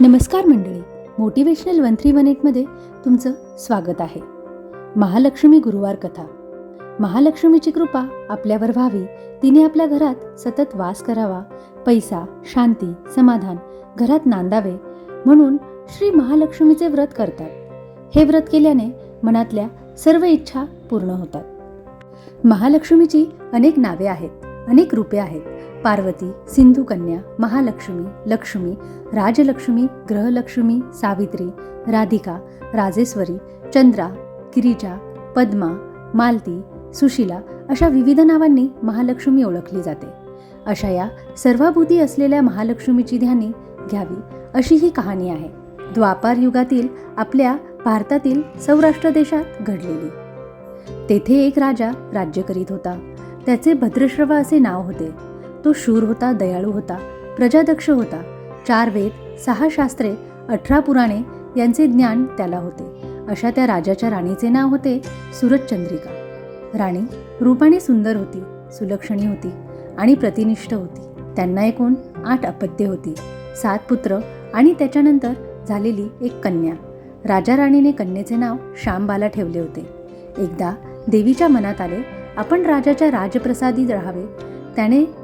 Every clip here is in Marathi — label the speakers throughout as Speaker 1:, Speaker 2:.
Speaker 1: नमस्कार मंडळी. मोटिवेशनल वन थ्री वन एटमध्ये तुमचं स्वागत आहे. महालक्ष्मी गुरुवार कथा. महालक्ष्मीची कृपा आपल्यावर व्हावी. तिने आपल्या घरात सतत वास करावा. पैसा शांती समाधान घरात नांदावे म्हणून श्री महालक्ष्मीचे व्रत करतात. हे व्रत केल्याने मनातल्या सर्व इच्छा पूर्ण होतात. महालक्ष्मीची अनेक नावे आहेत अनेक रूपे आहेत. पार्वती सिंधू कन्या महालक्ष्मी लक्ष्मी राजलक्ष्मी ग्रहलक्ष्मी सावित्री राधिका राजेश्वरी चंद्रा गिरिजा पद्मा मालती सुशिला अशा विविध नावांनी महालक्ष्मी ओळखली जाते. अशा या सर्वाभूती असलेल्या महालक्ष्मीची ध्यानी घ्यावी अशी ही कहाणी आहे. द्वापार युगातील आपल्या भारतातील सौराष्ट्र देशात घडलेली. तेथे एक राजा राज्य करीत होता. त्याचे भद्रश्रव असे नाव होते. तो शूर होता दयाळू होता प्रजादक्ष होता. चार वेद सहा शास्त्रे अठरा पुराणे यांचे ज्ञान त्याला होते. अशा त्या राजाच्या राणीचे नाव होते सुरतचंद्रिका. राणी रूपाने सुंदर होती सुलक्षणी होती आणि प्रतिनिष्ठ होती. त्यांना एकूण आठ अपत्ये होती. सात पुत्र आणि त्याच्यानंतर झालेली एक कन्या. राजा राणीने कन्येचे नाव श्यामबाला ठेवले होते. एकदा देवीच्या मनात आले आपण राजाच्या राजप्रसादी राहावे. त्याने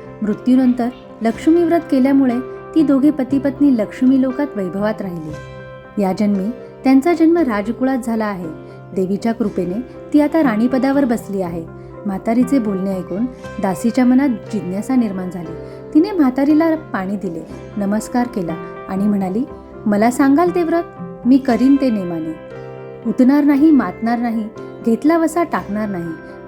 Speaker 1: मृत्यूनंतर लक्ष्मी व्रत केल्यामुळे ती दोघे पतीपत्नी लक्ष्मी लोकात वैभवात राहिली. या जन्मी त्यांचा जन्म राजकुळात झाला आहे. देवीच्या कृपेने ती आता राणीपदावर बसली आहे. म्हातारीचे बोलणे ऐकून दासीच्या मनात जिज्ञासा निर्माण झाली. तिने म्हातारीला पाणी दिले नमस्कार केला आणि म्हणाली मला सांगाल ते व्रत? मी करीन ते नेमाने. उतणार नाही मातणार नाही घेतला वसा टाकणार नाही.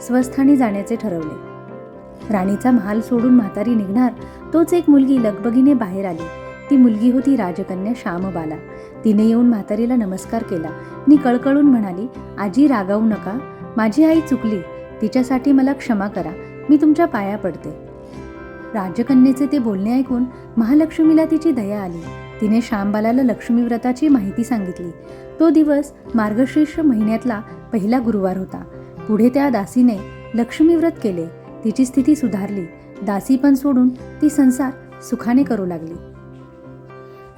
Speaker 1: स्वस्थानी जाण्याचे ठरवले. राणीचा महाल सोडून म्हातारी निघणार तोच एक मुलगी लगबगीने बाहेर आली. ती मुलगी होती राजकन्या श्यामबाला. तिने येऊन म्हातारीला नमस्कार केला. मी कळकळून म्हणाली आजी रागावू नका. माझी आई चुकली. तिच्यासाठी मला क्षमा करा. मी तुमच्या पाया पडते. राजकन्येचे ते बोलणे ऐकून महालक्ष्मीला तिची दया आली. तिने श्यामबालाला लक्ष्मीव्रताची माहिती सांगितली. तो दिवस मार्गशीर्ष महिन्यातला पहिला गुरुवार होता. पुढे त्या दासीने लक्ष्मी व्रत केले. तिची स्थिती सुधारली. दासी पण सोडून ती संसार सुखाने करू लागली.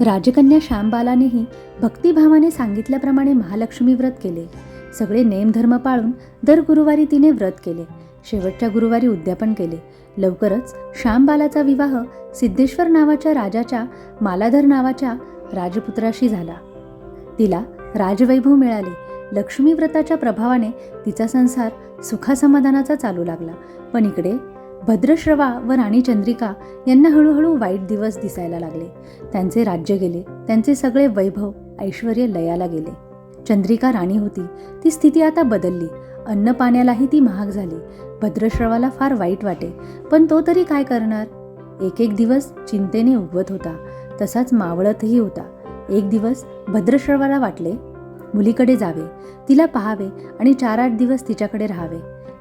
Speaker 1: राजकन्या श्यामबालानेही भक्तिभावाने सांगितल्याप्रमाणे महालक्ष्मी व्रत केले. सगळे नेमधर्म पाळून दर गुरुवारी तिने व्रत केले. शेवटच्या गुरुवारी उद्यापन केले. लवकरच श्यामबालाचा विवाह सिद्धेश्वर नावाच्या राजाच्या मालाधर नावाच्या राजपुत्राशी झाला. तिला राजवैभव मिळाले. लक्ष्मी व्रताच्या प्रभावाने तिचा संसार सुखासमाधानाचा चालू लागला. पण इकडे भद्रश्रवा व राणी चंद्रिका यांना हळूहळू वाईट दिवस दिसायला लागले. त्यांचे राज्य गेले. त्यांचे सगळे वैभव ऐश्वर लयाला गेले. चंद्रिका राणी होती. ती स्थिती आता बदलली. अन्न पाण्यालाही ती महाग झाली. भद्रश्रवाला फार वाईट वाटे. पण तो तरी काय करणार? एक एक दिवस चिंतेने उगवत होता. तसाच मावळतही होता. एक दिवस भद्रश्रवाला वाटले मुलीकडे जावे तिला पाहावे आणि चार आठ दिवस तिच्याकडे राहावे.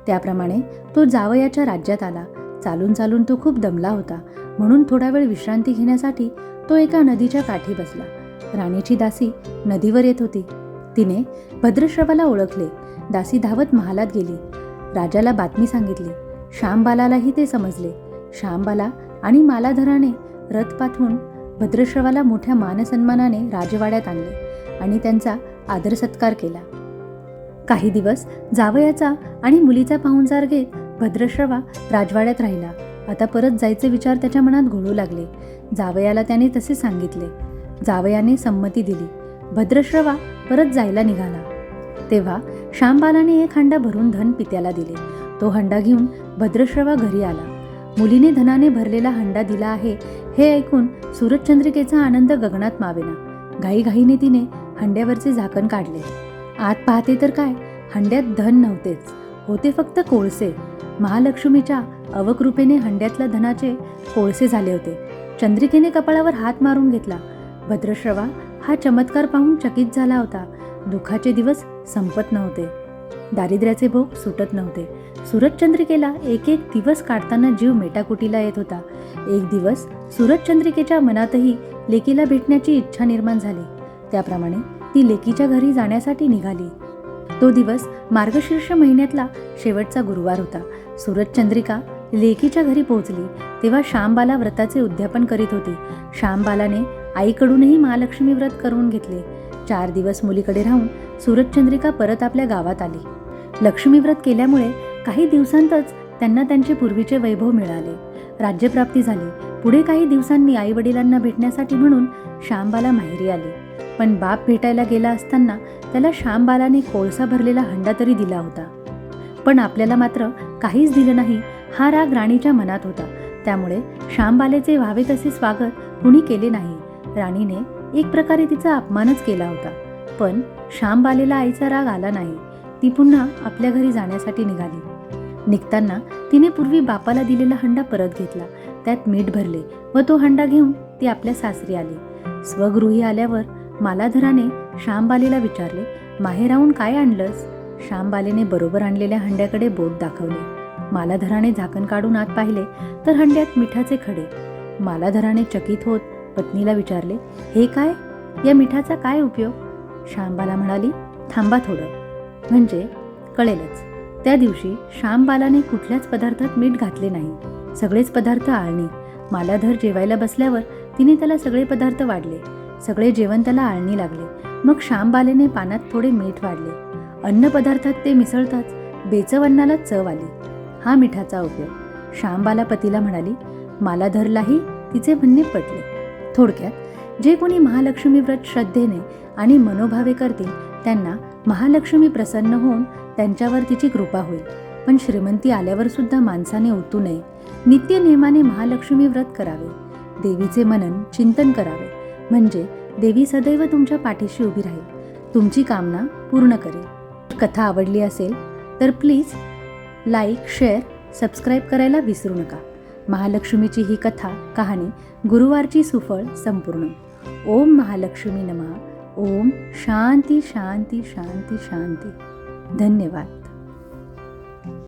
Speaker 1: त्याप्रमाणे तो जावयाच्या राज्यात आला. चालून चालून तो खूप दमला होता. म्हणून थोडा वेळ विश्रांती घेण्यासाठी तो एका नदीच्या काठी बसला. राणीची दासी नदीवर येत होती. तिने भद्रश्रवाला ओळखले. दासी धावत महालात गेली. राजाला बातमी सांगितली. श्यामबालालाही ते समजले. श्यामबाला आणि मालाधराने रथ पाठवून भद्रश्रवाला मोठ्या मानसन्मानाने राजवाड्यात आणले आणि त्यांचा आदर सत्कार केला. काही दिवस जावयाचा आणि मुलीचा पाहुणचार घेत भद्रश्रवा राजवाड्यात राहिला. आता परत जायचे विचार त्याच्या मनात घोळू लागले. जावयाला त्याने तसे सांगितले. जावयाने संमती दिली. भद्रश्रवा परत जायला निघाला. तेव्हा श्यामबालाने एक हंडा भरून धन पित्याला दिले. तो हंडा घेऊन भद्रश्रवा घरी आला. मुलीने धनाने भरलेला हंडा दिला आहे हे ऐकून सूरजचंद्रिकेचा आनंद गगनात मावेना. घाईघाईने तिने हंड्यावरचे झाकण काढले. आत पाहते तर काय? हंड्यात धन नव्हतेच. होते फक्त कोळसे. महालक्ष्मीच्या अवकृपेने हंड्यातल्या धनाचे कोळसे झाले होते. चंद्रिकेने कपाळावर हात मारून घेतला. भद्रश्रवा हा चमत्कार पाहून चकित झाला होता. दुःखाचे दिवस संपत नव्हते. दारिद्र्याचे भोग सुटत नव्हते. सूरजचंद्रिकेला एक एक दिवस काढताना जीव मेटाकुटीला येत होता. एक दिवस सूरजचंद्रिकेच्या मनातही लेकीला भेटण्याची इच्छा निर्माण झाली. त्याप्रमाणे ती लेकीच्या घरी जाण्यासाठी निघाली. तो दिवस मार्गशीर्ष महिन्यातला शेवटचा गुरुवार होता. सूरजचंद्रिका लेकीच्या घरी पोहोचली तेव्हा श्यामबाला व्रताचे उद्यापन करीत होती. श्यामबालाने आईकडूनही महालक्ष्मी व्रत करून घेतले. चार दिवस मुलीकडे राहून सूरजचंद्रिका परत आपल्या गावात आली. लक्ष्मी व्रत केल्यामुळे काही दिवसांतच त्यांना त्यांचे पूर्वीचे वैभव मिळाले. राज्यप्राप्ती झाली. पुढे काही दिवसांनी आई वडिलांना भेटण्यासाठी म्हणून श्यामबाला माहेरी आली. पण बाप भेटायला गेला असताना त्याला श्यामबालाने कोळसा भरलेला हंडा तरी दिला होता. पण आपल्याला मात्र काहीच दिलं नाही हा राग राणीच्या मनात होता. त्यामुळे श्यामबालेचे व्हावे तसे स्वागत कुणी केले नाही. राणीने एक प्रकारे तिचा अपमानच केला होता. पण श्यामबालेला आईचा राग आला नाही. ती पुन्हा आपल्या घरी जाण्यासाठी निघाली. निघताना तिने पूर्वी बापाला दिलेला हंडा परत घेतला. त्यात मीठ भरले व तो हंडा घेऊन ती आपल्या सासरी आली. स्वगृही आल्यावर मालाधराने श्यामबालेला विचारले माहेराहून काय आणलंस? श्यामबालेने बरोबर आणलेल्या हंड्याकडे बोट दाखवले. मालाधराने झाकण काढून आत पाहिले तर हंड्यात मिठाचे खडे. मालाधराने चकित होत पत्नीला विचारले हे काय? या मिठाचा काय उपयोग? श्यामबाला म्हणाली थांबा थोडं. म्हणजे? कळेलच. त्या दिवशी श्यामबालाने कुठल्याच पदार्थात मीठ घातले नाही. सगळेच पदार्थ आळणी. मालाधर जेवायला बसल्यावर तिने त्याला सगळे पदार्थ वाढले. सगळे जेवण त्याला आळणी लागले. मग श्यामबालेने पानात थोडे मीठ वाढले. अन्नपदार्थात ते मिसळताच बेचव अन्नाला चव आली. हा मिठाचा उपयोग. श्यामबाला पतीला म्हणाली मालाधरलाही तिचे म्हणणे पटले. थोडक्यात जे कोणी महालक्ष्मी व्रत श्रद्धेने आणि मनोभावे करतील त्यांना महालक्ष्मी प्रसन्न होऊन त्यांच्यावर तिची कृपा होईल. पण श्रीमंती आल्यावर सुद्धा माणसाने ओतू नये. नित्य नियमाने महालक्ष्मी व्रत करावे. देवीचे मनन चिंतन करावे. म्हणजे देवी सदैव तुमच्या पाठीशी उभी राहील. तुमची कामना पूर्ण करेल. कथा आवडली असेल तर प्लीज लाईक शेअर सबस्क्राईब करायला विसरू नका. महालक्ष्मीची ही कथा कहाणी गुरुवारची सुफळ संपूर्ण. ओम महालक्ष्मी नमः. ओम शांती शांती शांती शांती. धन्यवाद.